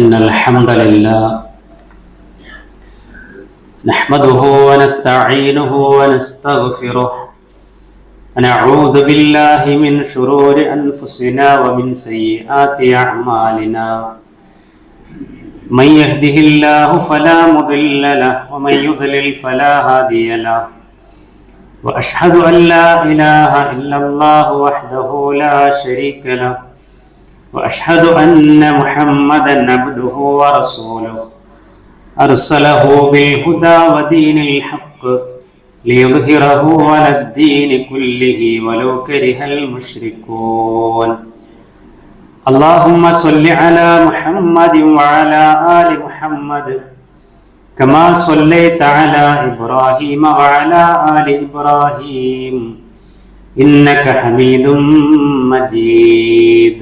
ان الحمد لله نحمده ونستعينه ونستغفره ونعوذ بالله من شرور انفسنا ومن سيئات اعمالنا من يهده الله فلا مضل له ومن يضلل فلا هادي له واشهد ان لا اله الا الله وحده لا شريك له واشهد ان محمدا عبده ورسوله ارسله بالهدى ودين الحق ليظهره على الدين كله ولو كره المشركون اللهم صل على محمد وعلى ال محمد كما صليت على ابراهيم وعلى ال ابراهيم انك حميد مجيد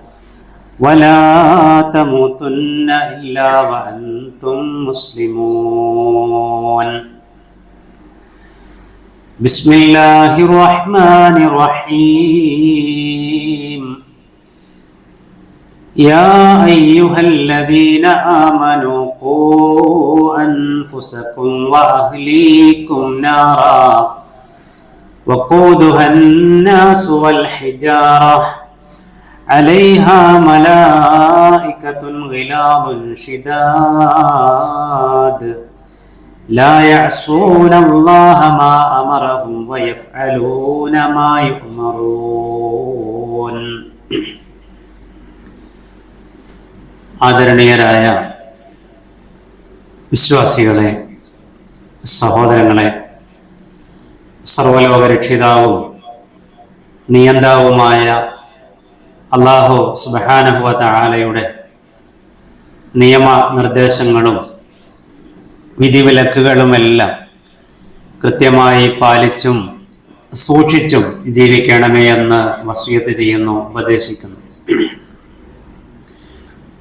ولا تموتن إلا وأنتم مسلمون. بسم الله الرحمن الرحيم. يا أيها الذين آمنوا قوا أنفسكم وأهليكم نارا وقودها الناس والحجارة عليها ملائكة غلاظ شداد لا يعصون الله ما أمرهم ويفعلون ما يؤمرون ആദരണീയരായ വിശ്വാസികളെ സഹോദരങ്ങളെ സർവലോക രക്ഷിതാവും നിയന്താവുമായ അള്ളാഹു ആലയുടെ നിയമ നിർദ്ദേശങ്ങളും വിധിവിലക്കുകളുമെല്ലാം കൃത്യമായി പാലിച്ചും സൂക്ഷിച്ചും ജീവിക്കണമേ എന്ന് വസീയത്ത് ചെയ്യുന്നു ഉപദേശിക്കുന്നു.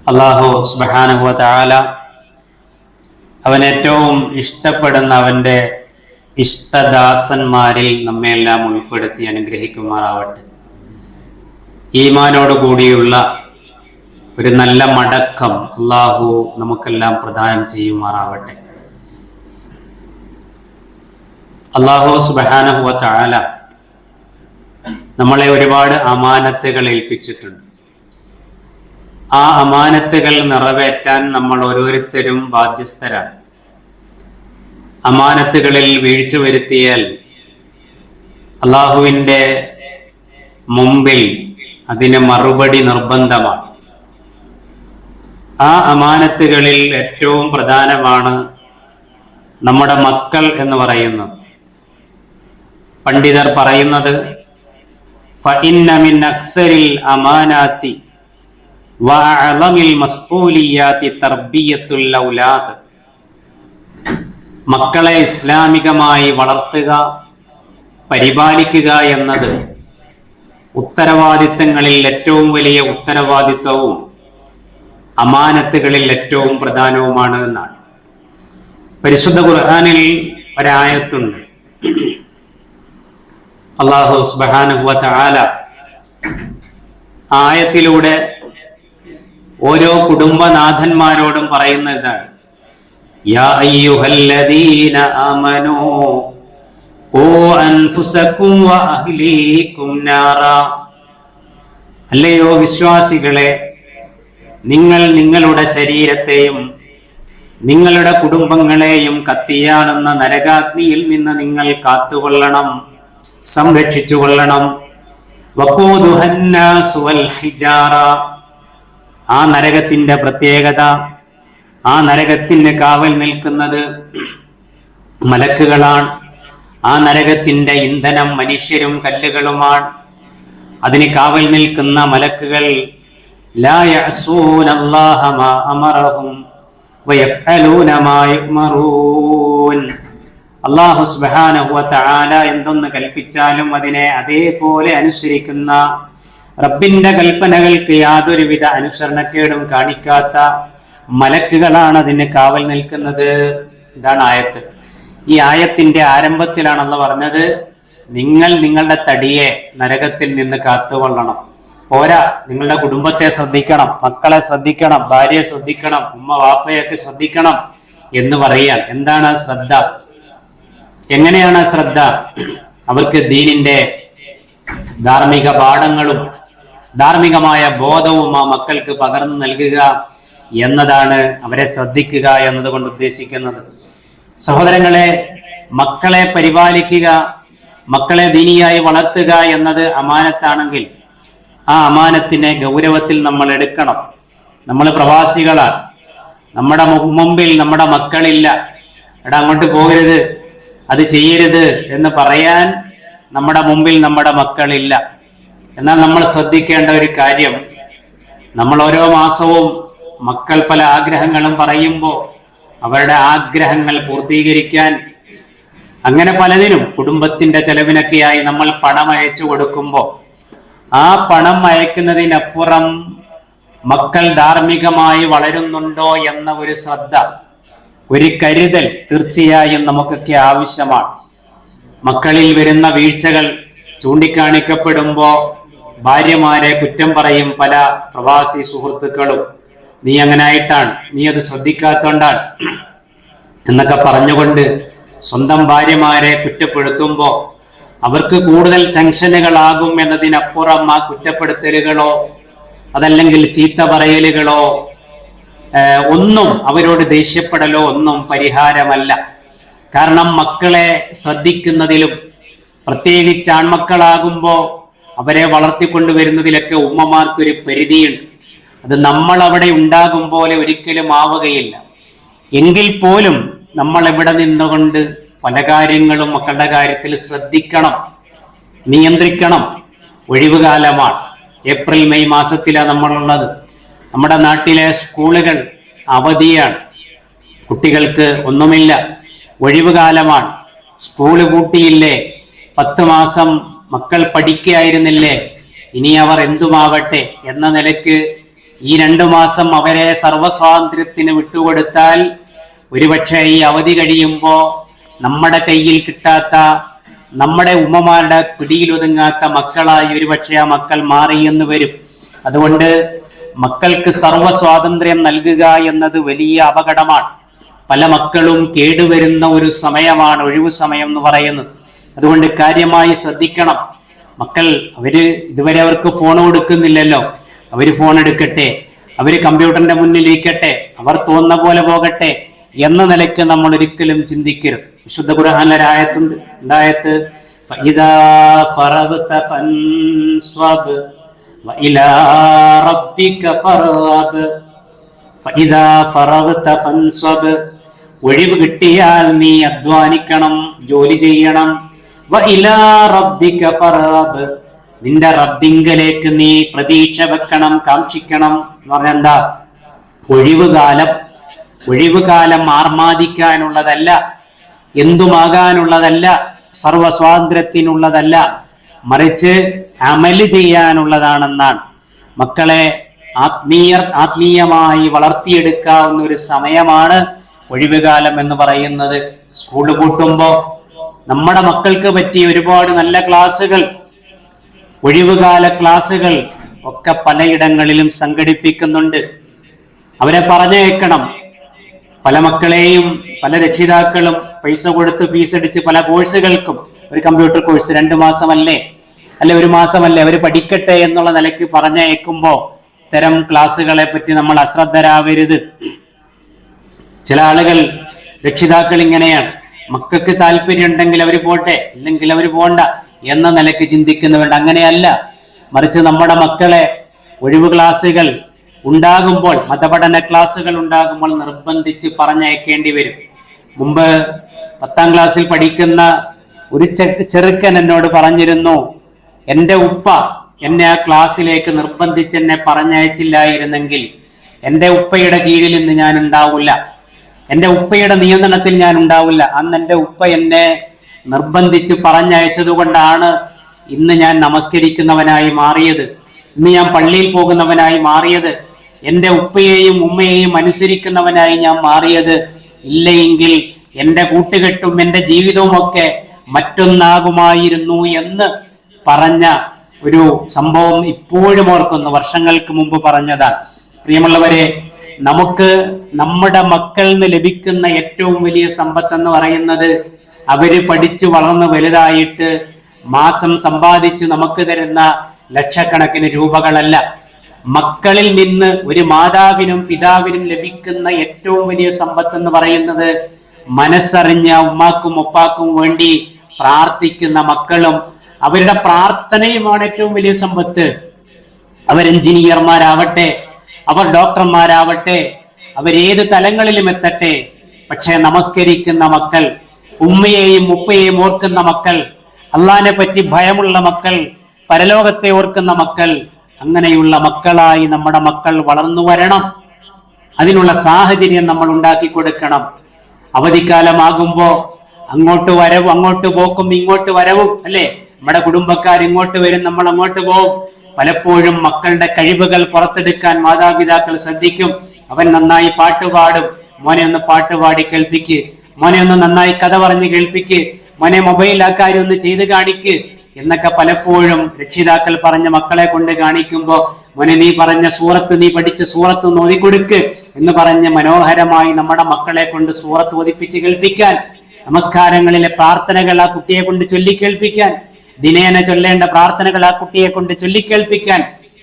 അള്ളാഹു സുബാനുഹുവ ആല അവൻ ഏറ്റവും ഇഷ്ടപ്പെടുന്ന അവന്റെ ഇഷ്ടദാസന്മാരിൽ നമ്മെല്ലാം ഉൾപ്പെടുത്തി അനുഗ്രഹിക്കുമാറാവട്ടെ. ഈമാനോട് കൂടിയുള്ള ഒരു നല്ല മടക്കം അള്ളാഹു നമുക്കെല്ലാം പ്രദാനം ചെയ്യുമാറാവട്ടെ. അള്ളാഹു സുബാനഹുവ താല നമ്മളെ ഒരുപാട് അമാനത്തുകൾ ഏൽപ്പിച്ചിട്ടുണ്ട്. ആ അമാനത്തുകൾ നിറവേറ്റാൻ നമ്മൾ ഓരോരുത്തരും ബാധ്യസ്ഥരാണ്. അമാനത്തുകളിൽ വീഴ്ച വരുത്തിയാൽ അള്ളാഹുവിന്റെ മുമ്പിൽ അതിന് മറുപടി നിർബന്ധമാണ്. ആ അമാനത്തുകളിൽ ഏറ്റവും പ്രധാനമാണ് നമ്മുടെ മക്കൾ എന്ന് പറയുന്നത്. പണ്ഡിതർ പറയുന്നത് മക്കളെ ഇസ്ലാമികമായി വളർത്തുക പരിപാലിക്കുക എന്നത് ഉത്തരവാദിത്തങ്ങളിൽ ഏറ്റവും വലിയ ഉത്തരവാദിത്തവും അമാനത്തുകളിൽ ഏറ്റവും പ്രധാനവുമാണ് എന്നാണ്. പരിശുദ്ധ ഖുർഹാനിൽ ഒരായത്തുണ്ട്. അള്ളാഹു സുബാനുഹുവ ആല ആയത്തിലൂടെ ഓരോ കുടുംബനാഥന്മാരോടും പറയുന്ന ഇതാണ് അല്ലയോ വിശ്വാസികളെ നിങ്ങൾ നിങ്ങളുടെ ശരീരത്തെയും നിങ്ങളുടെ കുടുംബങ്ങളെയും കത്തിയാണെന്ന നരകാഗ്നിയിൽ നിന്ന് നിങ്ങൾ കാത്തുകൊള്ളണം സംരക്ഷിച്ചു കൊള്ളണം ആ നരകത്തിന്റെ പ്രത്യേകത ആ നരകത്തിന്റെ കാവൽ നിൽക്കുന്നത് മലക്കുകളാണ്. ആ നരകത്തിന്റെ ഇന്ധനം മനുഷ്യരും കല്ലുകളുമാണ്. അതിന് കാവൽ നിൽക്കുന്ന മലക്കുകൾ എന്തൊന്ന് കൽപ്പിച്ചാലും അതിനെ അതേപോലെ അനുസരിക്കുന്ന റബ്ബിന്റെ കൽപ്പനകൾക്ക് യാതൊരുവിധ അനുസരണക്കേടും കാണിക്കാത്ത മലക്കുകളാണ് അതിന് കാവൽ നിൽക്കുന്നത്. ഇതാണ് ആയത്ത്. ഈ ആയത്തിന്റെ ആരംഭത്തിലാണെന്ന് പറഞ്ഞത് നിങ്ങൾ നിങ്ങളുടെ തടിയെ നരകത്തിൽ നിന്ന് കാത്തുകൊള്ളണം. പോരാ നിങ്ങളുടെ കുടുംബത്തെ ശ്രദ്ധിക്കണം മക്കളെ ശ്രദ്ധിക്കണം ഭാര്യയെ ശ്രദ്ധിക്കണം ഉമ്മ വാപ്പയൊക്കെ ശ്രദ്ധിക്കണം എന്ന് പറയാൻ. എന്താണ് ശ്രദ്ധ? എങ്ങനെയാണ് ശ്രദ്ധ? അവർക്ക് ദീനിന്റെ ധാർമ്മിക പാഠങ്ങളും ധാർമ്മികമായ ബോധവും ആ മക്കൾക്ക് പകർന്നു നൽകുക എന്നതാണ് അവരെ ശ്രദ്ധിക്കുക എന്നതുകൊണ്ട് ഉദ്ദേശിക്കുന്നത്. സഹോദരങ്ങളെ മക്കളെ പരിപാലിക്കുക മക്കളെ ദീനിയായി വളർത്തുക എന്നത് അമാനത്താണെങ്കിൽ ആ അമാനത്തിനെ ഗൗരവത്തിൽ നമ്മൾ എടുക്കണം. നമ്മൾ പ്രവാസികളാണ്. നമ്മുടെ മുമ്പിൽ നമ്മുടെ മക്കളില്ല. എടാ അങ്ങോട്ട് പോകരുത്. അത് ചെയ്യരുത് എന്ന് പറയാൻ നമ്മുടെ മുമ്പിൽ നമ്മുടെ മക്കളില്ല. എന്നാൽ നമ്മൾ ശ്രദ്ധിക്കേണ്ട ഒരു കാര്യം നമ്മൾ ഓരോ മാസവും മക്കൾ പല ആഗ്രഹങ്ങളും പറയുമ്പോൾ അവരുടെ ആഗ്രഹങ്ങൾ പൂർത്തീകരിക്കാൻ. അങ്ങനെ പലതിനും കുടുംബത്തിന്റെ ചെലവിനൊക്കെയായി നമ്മൾ പണം അയച്ചു കൊടുക്കുമ്പോൾ ആ പണം അയക്കുന്നതിനപ്പുറം മക്കൾ ധാർമ്മികമായി വളരുന്നുണ്ടോ എന്ന ഒരു ശ്രദ്ധ ഒരു കരുതൽ തീർച്ചയായും നമുക്കൊക്കെ ആവശ്യമാണ്. മക്കളിൽ വരുന്ന വീഴ്ചകൾ ചൂണ്ടിക്കാണിക്കപ്പെടുമ്പോ ഭാര്യമാരെ കുറ്റം പറയും പല പ്രവാസി സുഹൃത്തുക്കളും. നീ അങ്ങനെ ആയിട്ടാണ് നീ അത് ശ്രദ്ധിക്കാത്തോണ്ടാണ്. എന്നൊക്കെ പറഞ്ഞുകൊണ്ട് സ്വന്തം ഭാര്യമാരെ കുറ്റപ്പെടുത്തുമ്പോ അവർക്ക് കൂടുതൽ ടെൻഷനുകളാകും എന്നതിനപ്പുറം ആ കുറ്റപ്പെടുത്തലുകളോ അതല്ലെങ്കിൽ ചീത്ത പറയലുകളോ ഒന്നും അവരോട് ദേഷ്യപ്പെടലോ ഒന്നും പരിഹാരമല്ല. കാരണം മക്കളെ ശ്രദ്ധിക്കുന്നതിലും പ്രത്യേകിച്ച് ആൺമക്കളാകുമ്പോ അവരെ വളർത്തിക്കൊണ്ടുവരുന്നതിലൊക്കെ ഉമ്മമാർക്കൊരു പരിധിയുണ്ട്. അത് നമ്മൾ അവിടെ ഉണ്ടാകും പോലെ ഒരിക്കലും ആവുകയില്ല. എങ്കിൽ പോലും നമ്മൾ ഇവിടെ നിന്നുകൊണ്ട് പല കാര്യങ്ങളും മക്കളുടെ കാര്യത്തിൽ ശ്രദ്ധിക്കണം നിയന്ത്രിക്കണം. ഒഴിവുകാലമാണ്. ഏപ്രിൽ മെയ് മാസത്തിലാണ് നമ്മളുള്ളത്. നമ്മുടെ നാട്ടിലെ സ്കൂളുകൾ അവധിയാണ്. കുട്ടികൾക്ക് ഒന്നുമില്ല. ഒഴിവുകാലമാണ്. സ്കൂൾ കൂട്ടിയില്ലേ പത്ത് മാസം മക്കൾ പഠിക്കുകയായിരുന്നില്ലേ ഇനി അവർ എന്തുമാവട്ടെ എന്ന നിലയ്ക്ക് ഈ രണ്ടു മാസം അവരെ സർവസ്വാതന്ത്ര്യത്തിന് വിട്ടുകൊടുത്താൽ ഒരുപക്ഷെ ഈ അവധി കഴിയുമ്പോൾ നമ്മുടെ കയ്യിൽ കിട്ടാത്ത നമ്മുടെ ഉമ്മമാരുടെ പിടിയിലൊതുങ്ങാത്ത മക്കളായി ഒരുപക്ഷെ ആ മക്കൾ മാറിയെന്ന് വരും. അതുകൊണ്ട് മക്കൾക്ക് സർവസ്വാതന്ത്ര്യം നൽകുക എന്നത് വലിയ അപകടമാണ്. പല മക്കളും കേടുവരുന്ന ഒരു സമയമാണ് ഒഴിവു സമയം എന്ന് പറയുന്നത്. അതുകൊണ്ട് കാര്യമായി ശ്രദ്ധിക്കണം. മക്കൾ അവർ ഇതുവരെ അവർക്ക് ഫോൺ കൊടുക്കുന്നില്ലല്ലോ. അവർ ഫോൺ എടുക്കട്ടെ അവർ കമ്പ്യൂട്ടറിന്റെ മുന്നിൽ ഇരിക്കട്ടെ അവർ തോന്നുന്ന പോലെ പോകട്ടെ എന്ന നിലയ്ക്ക് നമ്മൾ ഒരിക്കലും ചിന്തിക്കരുത്. വിശുദ്ധ ഖുർഹാനൊരായത്തുണ്ട് ഒഴിവ് കിട്ടിയാൽ നീ അധ്വാനിക്കണം ജോലി ചെയ്യണം. നിന്റെ റബ്ബിങ്കലേക്ക് നീ പ്രതീക്ഷ വെക്കണം കാക്ഷിക്കണം എന്ന് പറഞ്ഞ എന്താ? ഒഴിവുകാലം. ഒഴിവുകാലം ആർമാദിക്കാനുള്ളതല്ല എന്തുമാകാനുള്ളതല്ല സർവസ്വാതന്ത്ര്യത്തിനുള്ളതല്ല മറിച്ച് അമൽ ചെയ്യാനുള്ളതാണെന്നാണ്. മക്കളെ ആത്മീയ ആത്മീയമായി വളർത്തിയെടുക്കാവുന്ന ഒരു സമയമാണ് ഒഴിവുകാലം എന്ന് പറയുന്നത്. സ്കൂൾ കൂട്ടുമ്പോ നമ്മുടെ മക്കൾക്ക് പറ്റിയ ഒരുപാട് നല്ല ക്ലാസ്സുകൾ ഒഴിവുകാല ക്ലാസ്സുകൾ ഒക്കെ പലയിടങ്ങളിലും സംഘടിപ്പിക്കുന്നുണ്ട്. അവരെ പറഞ്ഞേക്കണം പല മക്കളെയും പല രക്ഷിതാക്കളും പൈസ കൊടുത്ത് ഫീസ് അടിച്ച് പല കോഴ്സുകൾക്കും. ഒരു കമ്പ്യൂട്ടർ കോഴ്സ് രണ്ടു മാസമല്ലേ? അല്ലെ ഒരു മാസമല്ലേ? അവർ പഠിക്കട്ടെ എന്നുള്ള നിലയ്ക്ക് പറഞ്ഞയക്കുമ്പോ ഇത്തരം ക്ലാസ്സുകളെ പറ്റി നമ്മൾ അശ്രദ്ധരാവരുത്. ചില ആളുകൾ രക്ഷിതാക്കൾ ഇങ്ങനെയാണ്. മക്കൾക്ക് താല്പര്യം ഉണ്ടെങ്കിൽ അവർ പോട്ടെ ഇല്ലെങ്കിൽ അവർ പോണ്ട. എന്ന നിലയ്ക്ക് ചിന്തിക്കുന്നവരുണ്ട് അങ്ങനെയല്ല. മറിച്ച് നമ്മുടെ മക്കളെ ഒഴിവ് ക്ലാസ്സുകൾ ഉണ്ടാകുമ്പോൾ മതപഠന ക്ലാസ്സുകൾ ഉണ്ടാകുമ്പോൾ നിർബന്ധിച്ച് പറഞ്ഞയക്കേണ്ടി വരും. മുമ്പ് പത്താം ക്ലാസ്സിൽ പഠിക്കുന്ന ഒരു ചെറുക്കൻ എന്നോട് പറഞ്ഞിരുന്നു എന്റെ ഉപ്പ എന്നെ ആ ക്ലാസ്സിലേക്ക് നിർബന്ധിച്ച് എന്നെ പറഞ്ഞയച്ചില്ലായിരുന്നെങ്കിൽ എന്റെ ഉപ്പയുടെ കീഴിൽ ഇന്ന് ഞാൻ ഉണ്ടാവില്ല. എന്റെ ഉപ്പയുടെ നിയന്ത്രണത്തിൽ ഞാൻ ഉണ്ടാവില്ല. അന്ന് എന്റെ ഉപ്പ എന്നെ നിർബന്ധിച്ച് പറഞ്ഞയച്ചതുകൊണ്ടാണ് ഇന്ന് ഞാൻ നമസ്കരിക്കുന്നവനായി മാറിയത്. ഇന്ന് ഞാൻ പള്ളിയിൽ പോകുന്നവനായി മാറിയത്. എന്റെ ഉപ്പയെയും ഉമ്മയെയും അനുസരിക്കുന്നവനായി ഞാൻ മാറിയത്. ഇല്ലയെങ്കിൽ എന്റെ കൂട്ടുകെട്ടും എന്റെ ജീവിതവും ഒക്കെ മറ്റൊന്നാകുമായിരുന്നു എന്ന് പറഞ്ഞ ഒരു സംഭവം ഇപ്പോഴും ഓർക്കുന്നു. വർഷങ്ങൾക്ക് മുമ്പ് പറഞ്ഞതാണ് പ്രിയമുള്ളവരെ നമുക്ക് നമ്മുടെ മക്കളിൽ നിന്ന് ലഭിക്കുന്ന ഏറ്റവും വലിയ സമ്പത്ത് എന്ന് പറയുന്നത് അവർ പഠിച്ചു വളർന്ന് വലുതായിട്ട് മാസം സമ്പാദിച്ച് നമുക്ക് തരുന്ന ലക്ഷക്കണക്കിന് രൂപകളല്ല. മക്കളിൽ നിന്ന് ഒരു മാതാവിനും പിതാവിനും ലഭിക്കുന്ന ഏറ്റവും വലിയ സമ്പത്ത് എന്ന് പറയുന്നത് മനസ്സറിഞ്ഞ ഉമ്മാക്കും ഉപ്പാക്കും വേണ്ടി പ്രാർത്ഥിക്കുന്ന മക്കളും അവരുടെ പ്രാർത്ഥനയുമാണ് ഏറ്റവും വലിയ സമ്പത്ത്. അവർ എഞ്ചിനീയർമാരാവട്ടെ അവർ ഡോക്ടർമാരാവട്ടെ അവരേത് തലങ്ങളിലും എത്തട്ടെ പക്ഷെ നമസ്കരിക്കുന്ന മക്കൾ ഉമ്മയെയും ഉപ്പയെയും ഓർക്കുന്ന മക്കൾ അള്ളഹാനെ പറ്റി ഭയമുള്ള മക്കൾ പരലോകത്തെ ഓർക്കുന്ന മക്കൾ അങ്ങനെയുള്ള മക്കളായി നമ്മുടെ മക്കൾ വളർന്നു വരണം. അതിനുള്ള സാഹചര്യം നമ്മൾ ഉണ്ടാക്കി കൊടുക്കണം. അവധിക്കാലമാകുമ്പോ അങ്ങോട്ട് വരവും അങ്ങോട്ട് പോക്കും ഇങ്ങോട്ട് വരവും അല്ലേ? നമ്മുടെ കുടുംബക്കാർ ഇങ്ങോട്ട് വരും നമ്മൾ അങ്ങോട്ട് പോകും പലപ്പോഴും മക്കളുടെ കഴിവുകൾ പുറത്തെടുക്കാൻ മാതാപിതാക്കൾ ശ്രദ്ധിക്കും. അവൻ നന്നായി പാട്ടുപാടും. മോനെ ഒന്ന് പാട്ടുപാടി കേൾപ്പിക്ക്. മോനെ ഒന്ന് നന്നായി കഥ പറഞ്ഞ് കേൾപ്പിക്ക്. മോനെ മൊബൈൽ ആ കാര്യം ഒന്ന് ചെയ്ത് കാണിക്ക് എന്നൊക്കെ പലപ്പോഴും രക്ഷിതാക്കൾ പറഞ്ഞ മക്കളെ കൊണ്ട് കാണിക്കുമ്പോ മോനെ നീ പറഞ്ഞ സൂറത്ത് നീ പഠിച്ച സൂറത്ത് നോതിക്കൊടുക്ക് എന്ന് പറഞ്ഞ് മനോഹരമായി നമ്മുടെ മക്കളെ കൊണ്ട് സൂറത്ത് ഓതിപ്പിച്ച് കേൾപ്പിക്കാൻ. നമസ്കാരങ്ങളിലെ പ്രാർത്ഥനകൾ ആ കുട്ടിയെ കൊണ്ട് ചൊല്ലിക്കേൾപ്പിക്കാൻ ദിനേന ചൊല്ലേണ്ട പ്രാർത്ഥനകൾ ആ കുട്ടിയെ കൊണ്ട് ചൊല്ലിക്കേൾപ്പിക്കാൻ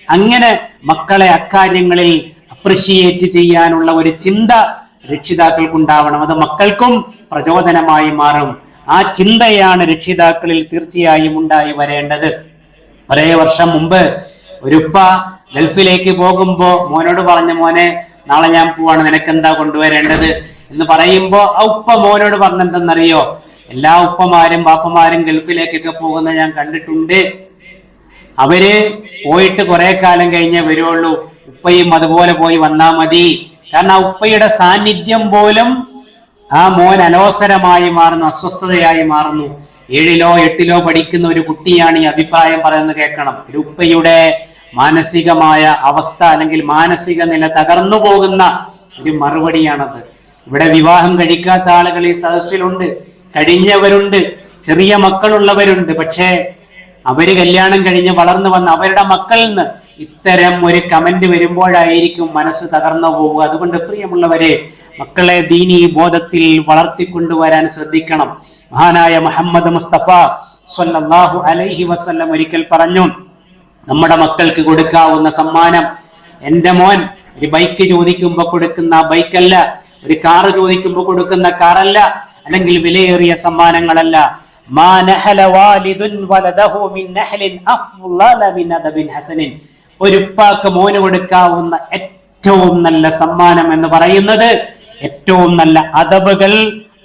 അങ്ങനെ മക്കളെ അക്കാര്യങ്ങളിൽ അപ്രിഷിയേറ്റ് ചെയ്യാനുള്ള ഒരു ചിന്ത രക്ഷിതാക്കൾക്കുണ്ടാവണം. അത് മക്കൾക്കും പ്രചോദനമായി മാറും. ആ ചിന്തയാണ് രക്ഷിതാക്കളിൽ തീർച്ചയായും ഉണ്ടായി വരേണ്ടത്. ഒരേ വർഷം മുമ്പ് ഒരുപ്പ ഗൾഫിലേക്ക് പോകുമ്പോ മോനോട് പറഞ്ഞ മോനെ നാളെ ഞാൻ പോവാണ്. നിനക്ക് എന്താ കൊണ്ടുവരേണ്ടത്? എന്ന് പറയുമ്പോ ആ ഉപ്പ മോനോട് പറഞ്ഞെന്തെന്നറിയോ? എല്ലാ ഉപ്പമാരും ബാപ്പമാരും ഗൾഫിലേക്കൊക്കെ പോകുന്ന ഞാൻ കണ്ടിട്ടുണ്ട്. അവർ പോയിട്ട് കുറെ കാലം കഴിഞ്ഞേ വരുള്ളൂ ഉപ്പയും അതുപോലെ പോയി വന്നാ മതി. കാരണം ആ ഉപ്പയുടെ സാന്നിധ്യം പോലും ആ മോൻ അലോസരമായി മാറുന്നു അസ്വസ്ഥതയായി മാറുന്നു. ഏഴിലോ എട്ടിലോ പഠിക്കുന്ന ഒരു കുട്ടിയാണ് ഈ അഭിപ്രായം പറയുന്നത് കേൾക്കണം. ഒരു ഉപ്പയുടെ മാനസികമായ അവസ്ഥ അല്ലെങ്കിൽ മാനസിക നില തകർന്നു പോകുന്ന ഒരു മറുപടിയാണത്. ഇവിടെ വിവാഹം കഴിക്കാത്ത ആളുകൾ ഈ സദസ്സിലുണ്ട്. കഴിഞ്ഞവരുണ്ട്. ചെറിയ മക്കളുള്ളവരുണ്ട്. പക്ഷേ അവർ കല്യാണം കഴിഞ്ഞ് വളർന്നു വന്ന അവരുടെ മക്കളിൽ നിന്ന് ഇത്തരം ഒരു കമന്റ് വരുമ്പോഴായിരിക്കും മനസ്സ് തകർന്നു പോവുക അതുകൊണ്ട് പ്രിയമുള്ളവരെ മക്കളെ ദീനി ബോധത്തിൽ വളർത്തിക്കൊണ്ടുവരാൻ ശ്രദ്ധിക്കണം. മഹാനായ മുഹമ്മദ് മുസ്തഫ സ്വല്ലല്ലാഹു അലൈഹി വസല്ലം ഒരിക്കൽ പറഞ്ഞു നമ്മുടെ മക്കൾക്ക് കൊടുക്കാവുന്ന സമ്മാനം എന്റെ മോൻ ഒരു ബൈക്ക് ചോദിക്കുമ്പോൾ കൊടുക്കുന്ന ബൈക്കല്ല ഒരു കാറ് ചോദിക്കുമ്പോൾ കൊടുക്കുന്ന കാറല്ല അല്ലെങ്കിൽ വിലയേറിയ സമ്മാനങ്ങളല്ല. മാ നഹല വാലിദുൻ വലദഹു മിൻ നഹലിൻ അഫ്ളല മിൻ അദബിൻ ഹസനിൻ. ഒരു പാക്ക് മോന് കൊടുക്കാവുന്ന ഏറ്റവും നല്ല സമ്മാനം എന്ന് പറയുന്നത് ഏറ്റവും നല്ല അദബുകൾ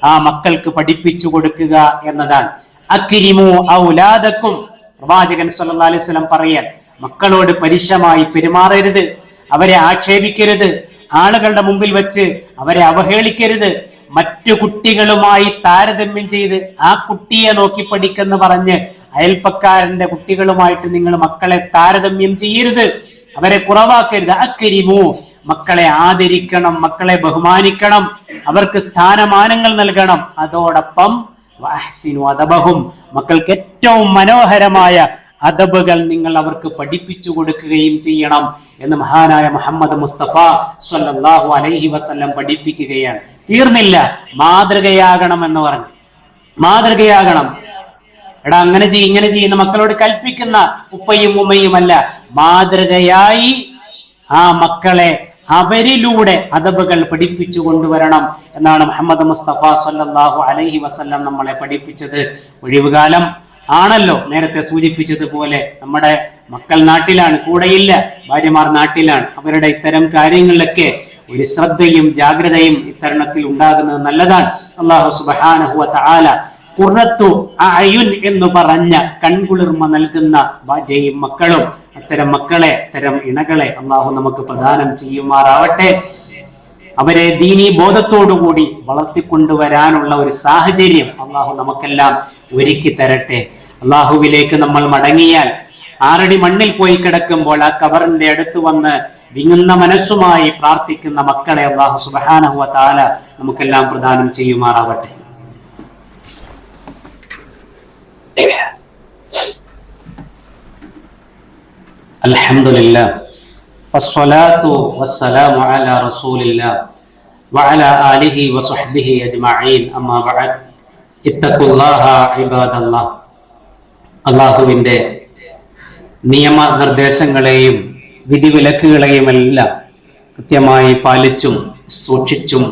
ആ മക്കൾക്ക് പഠിപ്പിച്ചു കൊടുക്കുക എന്നതാണ്. അക്കിരിമോ ഔലാദക്കും. പ്രവാചകൻ സല്ലാ അലൈഹി വസല്ലം പറയാൻ മക്കളോട് പരുഷമായി പെരുമാറരുത് അവരെ ആക്ഷേപിക്കരുത് ആളുകളുടെ മുമ്പിൽ വെച്ച് അവരെ അവഹേളിക്കരുത് മറ്റു കുട്ടികളുമായി താരതമ്യം ചെയ്ത് ആ കുട്ടിയെ നോക്കി പഠിക്കെന്ന് പറഞ്ഞ് അയൽപ്പക്കാരന്റെ കുട്ടികളുമായിട്ട് നിങ്ങൾ മക്കളെ താരതമ്യം ചെയ്യരുത്. അവരെ കുറവാക്കരുത്. അക്കരിമു. മക്കളെ ആദരിക്കണം മക്കളെ ബഹുമാനിക്കണം. അവർക്ക് സ്ഥാനമാനങ്ങൾ നൽകണം. അതോടൊപ്പം അതബഹും മക്കൾക്ക് ഏറ്റവും മനോഹരമായ അദബുകൾ നിങ്ങൾ അവർക്ക് പഠിപ്പിച്ചു കൊടുക്കുകയും ചെയ്യണം എന്ന് മഹാനായ മുഹമ്മദ് മുസ്തഫ സ്വല്ലല്ലാഹു അലൈഹി വസല്ലം പഠിപ്പിക്കുകയാണ്. തീർന്നില്ല. മാതൃകയാകണം എന്ന് പറഞ്ഞു. മാതൃകയാകണം. എടാ അങ്ങനെ ചെയ്യും ഇങ്ങനെ ചെയ്യുന്ന മക്കളോട് കൽപ്പിക്കുന്ന ഉപ്പയും ഉമ്മയുമല്ല മാതൃകയായി ആ മക്കളെ അവരിലൂടെ അതബുകൾ പഠിപ്പിച്ചു കൊണ്ടുവരണം എന്നാണ് മുഹമ്മദ് മുസ്തഫ സല്ലല്ലാഹു അലൈഹി വസ്ല്ലാം നമ്മളെ പഠിപ്പിച്ചത്. ഒഴിവുകാലം ആണല്ലോ നേരത്തെ സൂചിപ്പിച്ചതുപോലെ നമ്മുടെ മക്കൾ നാട്ടിലാണ് കൂടെയില്ല ഭാര്യമാർ നാട്ടിലാണ്. അവരുടെ ഇത്തരം കാര്യങ്ങളിലൊക്കെ ഒരു ശ്രദ്ധയും ജാഗ്രതയും ഇത്തരണത്തിൽ ഉണ്ടാകുന്നത് നല്ലതാണ്. അള്ളാഹു സുബാനഹുവ ആല കുറത്തു അയുൻ എന്ന് പറഞ്ഞ കൺകുളിർമ നൽകുന്ന ഭാര്യയും മക്കളും. അത്തരം മക്കളെ അത്തരം ഇണകളെ അള്ളാഹു നമുക്ക് പ്രദാനം ചെയ്യുമാറാവട്ടെ. അവരെ ദീനീ ബോധത്തോടുകൂടി വളർത്തിക്കൊണ്ടുവരാനുള്ള ഒരു സാഹചര്യം അള്ളാഹു നമുക്കെല്ലാം ഒരുക്കി തരട്ടെ. അള്ളാഹുവിലേക്ക് നമ്മൾ മടങ്ങിയാൽ ആറടി മണ്ണിൽ പോയി കിടക്കുമ്പോൾ ആ കവറിന്റെ അടുത്ത് വന്ന് വിങ്ങുന്ന മനസ്സുമായി പ്രാർത്ഥിക്കുന്ന മക്കളെ അള്ളാഹു സുബാനഹുവ താല നമുക്കെല്ലാം പ്രദാനം ചെയ്യുമാറാവട്ടെ. الحمد لله والصلاة والسلام على رسول الله وعلى آله وصحبه أجمعين أما بعد اتقوا الله عباد الله അള്ളാഹുവിൻ്റെ നിയമനിർദ്ദേശങ്ങളെയും വിധിവിലക്കുകളെയും എല്ലാം കൃത്യമായി പാലിച്ചും സൂക്ഷിച്ചും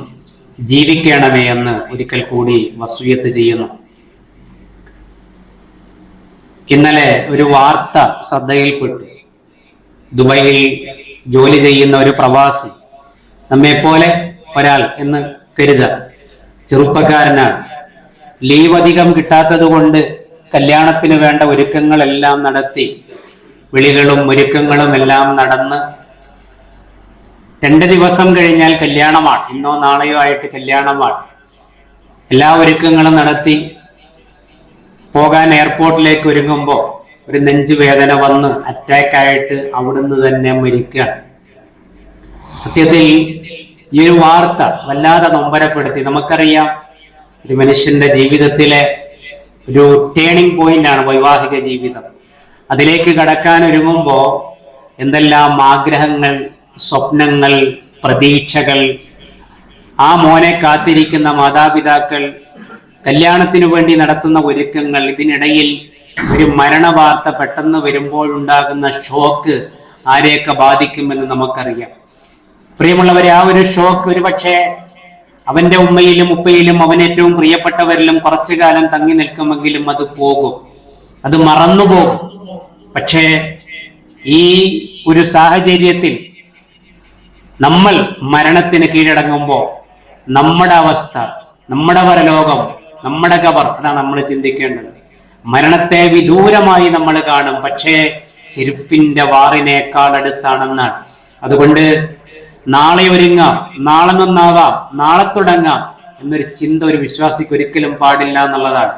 ജീവിക്കണമേ എന്ന് ഒരിക്കൽ കൂടി വസൂയത്ത് ചെയ്യുന്നു ഇന്നലെ ഒരു വാർത്ത ശ്രദ്ധയിൽപ്പെട്ടു. ദുബൈയിൽ ജോലി ചെയ്യുന്ന ഒരു പ്രവാസി നമ്മെപ്പോലെ ഒരാൾ എന്ന് കരുതാം ചെറുപ്പക്കാരനാണ്. ലീവ് അധികം കിട്ടാത്തത് കൊണ്ട് കല്യാണത്തിന് വേണ്ട ഒരുക്കങ്ങളെല്ലാം നടത്തി. വിളികളും ഒരുക്കങ്ങളും എല്ലാം നടന്ന് രണ്ട് ദിവസം കഴിഞ്ഞാൽ കല്യാണമാണ്. ഇന്നോ നാളെയോ ആയിട്ട് കല്യാണമാണ്. എല്ലാ ഒരുക്കങ്ങളും നടത്തി പോകാൻ എയർപോർട്ടിലേക്ക് ഒരുങ്ങുമ്പോൾ ഒരു നെഞ്ചുവേദന വന്ന് അറ്റാക്ക് ആയിട്ട് അവിടുന്ന് തന്നെ മരിക്കുക. സത്യത്തിൽ ഈ ഒരു വാർത്ത വല്ലാതെ നൊമ്പരപ്പെടുത്തി. നമുക്കറിയാം ഒരു മനുഷ്യന്റെ ജീവിതത്തിലെ ഒരു ടേണിംഗ് പോയിന്റ് ആണ് വൈവാഹിക ജീവിതം. അതിലേക്ക് കടക്കാൻ ഒരുങ്ങുമ്പോൾ എന്തെല്ലാം ആഗ്രഹങ്ങൾ സ്വപ്നങ്ങൾ പ്രതീക്ഷകൾ ആ മോനെ കാത്തിരിക്കുന്ന മാതാപിതാക്കൾ കല്യാണത്തിനു വേണ്ടി നടത്തുന്ന ഒരുക്കങ്ങൾ ഇതിനിടയിൽ ഒരു മരണവാർത്ത പെട്ടെന്ന് വരുമ്പോഴുണ്ടാകുന്ന ഷോക്ക് ആരെയൊക്കെ ബാധിക്കുമെന്ന് നമുക്കറിയാം. പ്രിയമുള്ളവരെ ആ ഒരു ഷോക്ക് ഒരു പക്ഷേ അവന്റെ ഉമ്മയിലും ഉപ്പയിലും അവൻ ഏറ്റവും പ്രിയപ്പെട്ടവരിലും കുറച്ചു കാലം തങ്ങി നിൽക്കുമെങ്കിലും അത് പോകും. അത് മറന്നുപോകും. പക്ഷേ ഈ ഒരു സാഹചര്യത്തിൽ നമ്മൾ മരണത്തിന് കീഴടങ്ങുമ്പോൾ നമ്മുടെ അവസ്ഥ നമ്മുടെ പരലോകം നമ്മുടെ കബർ അതാണ് നമ്മൾ ചിന്തിക്കേണ്ടത്. മരണത്തെ വിദൂരമായി നമ്മൾ കാണും പക്ഷേ ചെരുപ്പിന്റെ വാറിനേക്കാൾ അടുത്താണെന്നാണ്. അതുകൊണ്ട് നാളെ ഒരുങ്ങാം നാളെ നന്നാവാം നാളെ തുടങ്ങാം എന്നൊരു ചിന്ത ഒരു വിശ്വാസിക്ക് ഒരിക്കലും പാടില്ല എന്നുള്ളതാണ്.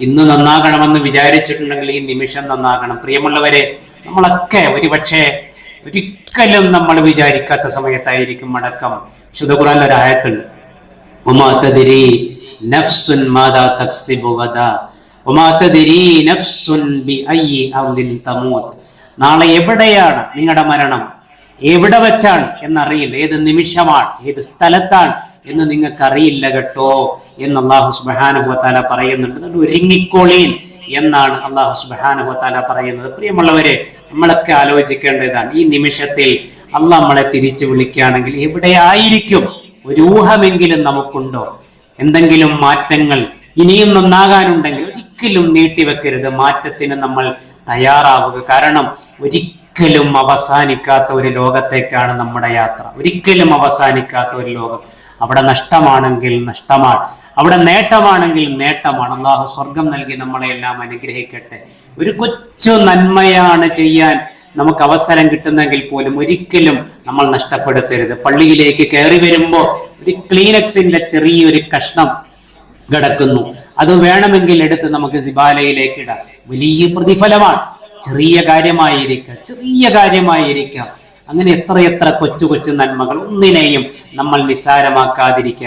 ഇന്ന് നന്നാകണമെന്ന് വിചാരിച്ചിട്ടുണ്ടെങ്കിൽ ഈ നിമിഷം നന്നാകണം. പ്രിയമുള്ളവരെ നമ്മളൊക്കെ ഒരുപക്ഷെ ഒരിക്കലും നമ്മൾ വിചാരിക്കാത്ത സമയത്തായിരിക്കും മടക്കം. ശുദ്ധകുറാൻ ഒരു ആയത്തുണ്ട്. ഉമാ തദ്രി നഫ്സുൻ മാദാ തക്സിബു ഗദാ ഉമാ തദ്രി നഫ്സുൻ ബിഅയ്യി അർദിൻ തമൂത് നാളെ എവിടെയാണ് നിങ്ങളുടെ മരണം? എവിടെ വെച്ചാണ് എന്നറിയില്ല. ഏത് നിമിഷമാണ്? ഏത് സ്ഥലത്താണ് എന്ന് നിങ്ങൾക്ക് അറിയില്ല കേട്ടോ എന്ന് അള്ളാഹു സുബാനുഭവത്താല പറയുന്നുണ്ട്. അതുകൊണ്ട് ഒരുങ്ങിക്കോളീൻ എന്നാണ് അള്ളാഹു സുബാനുഭവത്താല പറയുന്നത്. പ്രിയമുള്ളവരെ നമ്മളൊക്കെ ആലോചിക്കേണ്ടതാണ്. ഈ നിമിഷത്തിൽ അള്ളാഹ് നമ്മളെ തിരിച്ചു വിളിക്കുകയാണെങ്കിൽ എവിടെയായിരിക്കും ഒരു ഊഹമെങ്കിലും നമുക്കുണ്ടോ? എന്തെങ്കിലും മാറ്റങ്ങൾ ഇനിയും നന്നാകാനുണ്ടെങ്കിൽ ഒരിക്കലും നീട്ടിവെക്കരുത്. മാറ്റത്തിന് നമ്മൾ തയ്യാറാവുക. കാരണം ഒരിക്കലും അവസാനിക്കാത്ത ഒരു ലോകത്തേക്കാണ് നമ്മുടെ യാത്ര. ഒരിക്കലും അവസാനിക്കാത്ത ഒരു ലോകം. അവിടെ നഷ്ടമാണെങ്കിൽ നഷ്ടമാണ്. അവിടെ നേട്ടമാണെങ്കിൽ നേട്ടമാണ്. അള്ളാഹു സ്വർഗം നൽകി നമ്മളെ എല്ലാം അനുഗ്രഹിക്കട്ടെ. ഒരു കൊച്ചു നന്മയാണ് ചെയ്യാൻ നമുക്ക് അവസരം കിട്ടുന്നെങ്കിൽ പോലും ഒരിക്കലും നമ്മൾ നഷ്ടപ്പെടുത്തരുത്. പള്ളിയിലേക്ക് കയറി വരുമ്പോൾ ഒരു ക്ലീനക്സിന്റെ ചെറിയൊരു കഷ്ണം കിടക്കുന്നു. അത് വേണമെങ്കിൽ എടുത്ത് നമുക്ക് സിബാലയിലേക്ക് ഇടാം. വലിയ പ്രതിഫലമാണ്. ചെറിയ കാര്യമായിരിക്കാം ചെറിയ കാര്യമായിരിക്കാം. അങ്ങനെ എത്ര എത്ര കൊച്ചു കൊച്ചു നന്മകൾ ഒന്നിനെയും നമ്മൾ നിസ്സാരമാക്കാതിരിക്കുക.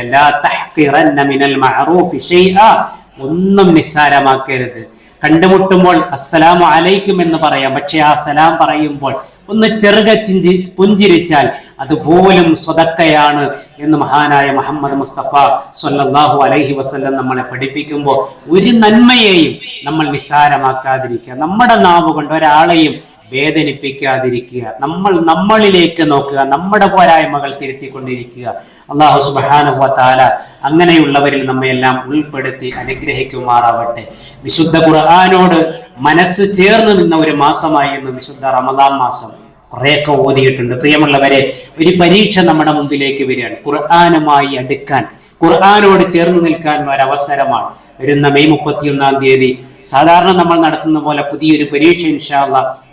ഒന്നും നിസ്സാരമാക്കരുത്. കണ്ടുമുട്ടുമ്പോൾ അസ്സലാമു അലൈക്കും എന്ന് പറയാം. പക്ഷെ ആ സലാം പറയുമ്പോൾ ഒന്ന് ചെറുക ചിഞ്ചി പുഞ്ചിരിച്ചാൽ അതുപോലും സ്വതക്കയാണ് എന്ന് മഹാനായ മുഹമ്മദ് മുസ്തഫ സല്ലല്ലാഹു അലൈഹി വസല്ലം നമ്മളെ പഠിപ്പിക്കുമ്പോൾ ഒരു നന്മയെയും നമ്മൾ നിസ്സാരമാക്കാതിരിക്കുക. നമ്മുടെ നാവ് കൊണ്ട് ഒരാളെയും വേദനിപ്പിക്കാതിരിക്കുക. നമ്മൾ നമ്മളിലേക്ക് നോക്കുക. നമ്മുടെ പോരായ്മകൾ തിരുത്തിക്കൊണ്ടിരിക്കുക. അള്ളാഹു സുബാനുഹ താല അങ്ങനെയുള്ളവരിൽ നമ്മയെല്ലാം ഉൾപ്പെടുത്തി അനുഗ്രഹിക്കുമാറാവട്ടെ. വിശുദ്ധ ഖുർആാനോട് മനസ്സ് ചേർന്ന് നിന്ന ഒരു മാസമായി മാസമായിരുന്നു വിശുദ്ധ റമദാൻ മാസം. കുറേയൊക്കെ ഓതിയിട്ടുണ്ട്. പ്രിയമുള്ളവരെ ഒരു പരീക്ഷ നമ്മുടെ മുമ്പിലേക്ക് വരികയാണ്. ഖുർആാനുമായി അടുക്കാൻ ഖുർആാനോട് ചേർന്ന് നിൽക്കാൻ ഒരവസരമാണ്. വരുന്ന മെയ് മുപ്പത്തിയൊന്നാം തീയതി സാധാരണ നമ്മൾ നടത്തുന്ന പോലെ പുതിയൊരു പരീക്ഷ ഇൻഷാല്ല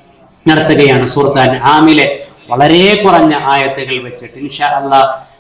നടത്തുകയാണ്. സുഹൃത്താൻ ആമിലെ വളരെ കുറഞ്ഞ ആയത്തുകൾ വെച്ചിട്ട് ഇൻഷാ അല്ല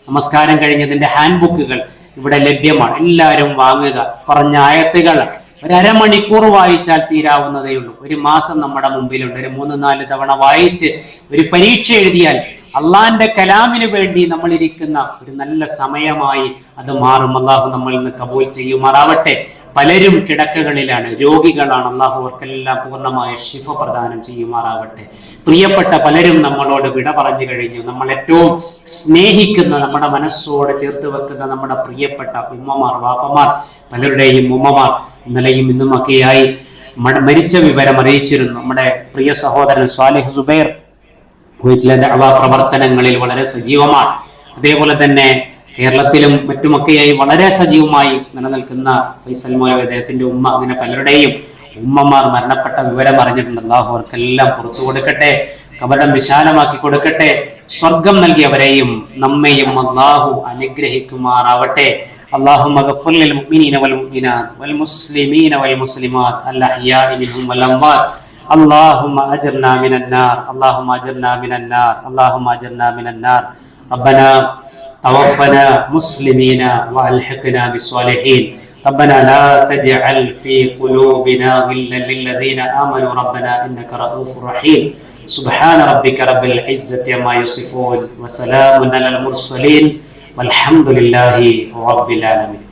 നമസ്കാരം കഴിഞ്ഞതിന്റെ ഹാൻഡ് ബുക്കുകൾ ഇവിടെ ലഭ്യമാണ്. എല്ലാവരും വാങ്ങുക. കുറഞ്ഞ ആയത്തുകൾ ഒരു വായിച്ചാൽ തീരാവുന്നതേ ഉള്ളൂ. ഒരു മാസം നമ്മുടെ മുമ്പിലുണ്ട്. ഒരു മൂന്ന് നാല് തവണ വായിച്ച് ഒരു പരീക്ഷ എഴുതിയാൽ അള്ളാന്റെ കലാമിന് വേണ്ടി നമ്മൾ ഇരിക്കുന്ന ഒരു നല്ല സമയമായി അത് മാറും. അള്ളാഹു നമ്മൾ ഇന്ന് കബൂൽ ചെയ്യുമാറാവട്ടെ. പലരും കിടക്കകളിലാണ്. രോഗികളാണ് അള്ളാഹു അവർക്കെല്ലാം പൂർണമായ ശിഫ പ്രദാനം ചെയ്യുമാറാവട്ടെ. പ്രിയപ്പെട്ട പലരും നമ്മളോട് വിട പറഞ്ഞു കഴിഞ്ഞു. നമ്മൾ ഏറ്റവും സ്നേഹിക്കുന്ന നമ്മുടെ മനസ്സോട് ചേർത്ത് വെക്കുന്ന നമ്മുടെ പ്രിയപ്പെട്ട ഉമ്മമാർ വാപ്പമാർ പലരുടെയും ഉമ്മമാർ ഇന്നലെയും ഇന്നുമൊക്കെയായി മരിച്ച വിവരം അറിയിച്ചിരുന്നു. നമ്മുടെ പ്രിയ സഹോദരൻ സ്വാലിഹ് സുബൈർ വീട്ടിലെ പ്രവർത്തനങ്ങളിൽ വളരെ സജീവമാണ്. അതേപോലെ തന്നെ കേരളത്തിലും മറ്റുമൊക്കെയായി വളരെ സജീവമായി നിലനിൽക്കുന്ന ഫൈസൽ മോലി അദ്ദേഹത്തിന്റെ ഉമ്മ അങ്ങനെ പലരുടെയും ഉമ്മമാർ മരണപ്പെട്ട വിവരം അറിഞ്ഞിട്ടുണ്ട് അള്ളാഹു അവർക്കെല്ലാം പുറത്തു കൊടുക്കട്ടെ കബരം വിശാലമാക്കി കൊടുക്കട്ടെ സ്വർഗം നൽകിയവരെയും നമ്മയും അള്ളാഹു അനുഗ്രഹിക്കുമാറാവട്ടെ اللهم اغفر للمؤمنين والمؤمنات والمسلمين والمسلمات الأحياء منهم والأموات اللهم أجرنا من النار اللهم أجرنا من النار اللهم أجرنا من النار ربنا توفنا مسلمين وألحقنا بالصالحين. ربنا لا تجعل في قلوبنا غلا للذين آمنوا. ربنا إنك رؤوف رحيم. سبحان ربك رب العزة عما يصفون وسلام على المرسلين والحمد لله رب العالمين.